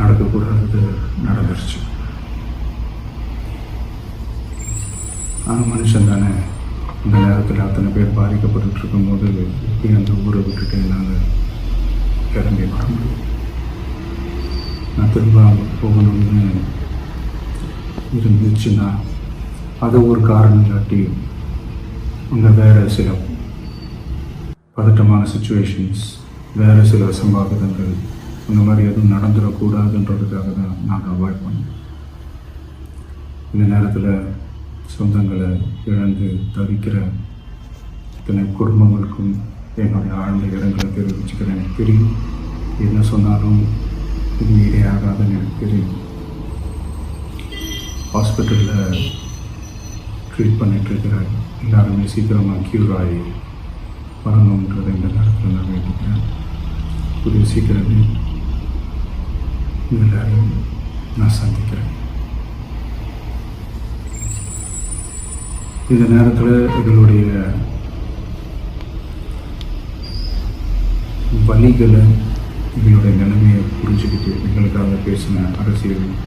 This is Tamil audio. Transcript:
நடக்கக்கூடாதது நடந்துருச்சு. ஆனால் மனுஷன் தானே. இந்த நேரத்தில் அத்தனை பேர் பாதிக்கப்பட்டு இருக்கும்போது எப்படி அந்த ஊரை விட்டுட்டு என்னால் கிளம்பி வர முடியும்? நான் திரும்ப அங்கே போகணும்னு இருந்துச்சுன்னா அது ஒரு காரணம் காட்டி அங்கே வேறு சில பதட்டமான சுச்சுவேஷன்ஸ் வேறு சில சம்பாவிதங்கள் அந்த மாதிரி எதுவும் நடந்துடக்கூடாதுன்றதுக்காக தான் நாங்கள் அவாய்ட் பண்ணோம். இந்த நேரத்தில் சொந்தங்களை இழந்து தவிக்கிற இத்தனை குடும்பங்களுக்கும் என்னுடைய ஆழ்ந்த இடங்களை தெரிவிச்சுக்கிறேன். எனக்கு தெரியும். என்ன சொன்னாலும் இது ஈடே ஆகாதுன்னு எனக்கு தெரியும். ஹாஸ்பிட்டலில் ட்ரீட் பண்ணிகிட்ருக்கிற எல்லாருமே சீக்கிரமாக க்யூர் ஆகி வரணுன்றதை இந்த நேரத்தில் நான் வேண்டிக்கிறேன். புதிய சீக்கிரமே எல்லாரையும் நான் சந்திக்கிறேன். இந்த நேரத்தில் எங்களுடைய வலிகளை எங்களுடைய நிலைமையை புரிஞ்சுக்கிட்டு எங்களுக்காக பேசின அரசியல்